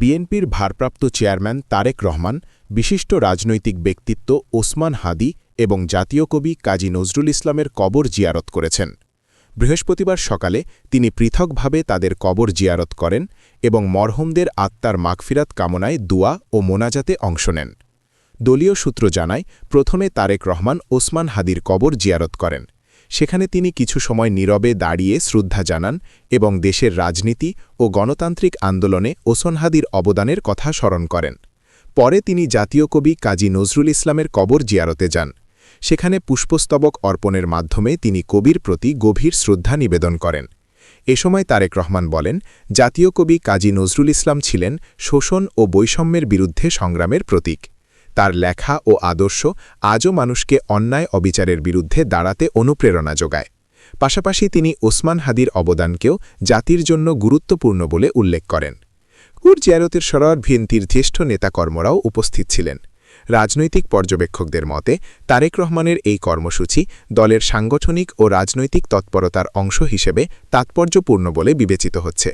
বিএনপির ভারপ্রাপ্ত চেয়ারম্যান তারেক রহমান, বিশিষ্ট রাজনৈতিক ব্যক্তিত্ব ওসমান হাদি এবং জাতীয় কবি কাজী নজরুল ইসলামের কবর জিয়ারত করেছেন। বৃহস্পতিবার সকালে তিনি পৃথকভাবে তাদের কবর জিয়ারত করেন এবং মরহুমদের আত্মার মাগফিরাত কামনায় দুয়া ও মোনাজাতে অংশ নেন। দলীয় সূত্র জানায়, প্রথমে তারেক রহমান ওসমান হাদির কবর জিয়ারত করেন। সেখানে তিনি কিছু সময় নীরবে দাঁড়িয়ে শ্রদ্ধা জানান এবং দেশের রাজনীতি ও গণতান্ত্রিক আন্দোলনে ওসনহাদির অবদানের কথা স্মরণ করেন। পরে তিনি জাতীয় কবি কাজী নজরুল ইসলামের কবর জিয়ারতে যান। সেখানে পুষ্পস্তবক অর্পণের মাধ্যমে তিনি কবির প্রতি গভীর শ্রদ্ধা নিবেদন করেন। এ সময় তারেক রহমান বলেন, জাতীয় কবি কাজী নজরুল ইসলাম ছিলেন শোষণ ও বৈষম্যের বিরুদ্ধে সংগ্রামের প্রতীক। তার লেখা ও আদর্শ আজও মানুষকে অন্যায় অবিচারের বিরুদ্ধে দাঁড়াতে অনুপ্রেরণা যোগায়। পাশাপাশি তিনি ওসমান হাদির অবদানকেও জাতির জন্য গুরুত্বপূর্ণ বলে উল্লেখ করেন। কুর জিয়ারতের সরর ভিএনপির জ্যেষ্ঠ নেতাকর্মরাও উপস্থিত ছিলেন। রাজনৈতিক পর্যবেক্ষকদের মতে, তারেক রহমানের এই কর্মসূচি দলের সাংগঠনিক ও রাজনৈতিক তৎপরতার অংশ হিসেবে তাৎপর্যপূর্ণ বলে বিবেচিত হচ্ছে।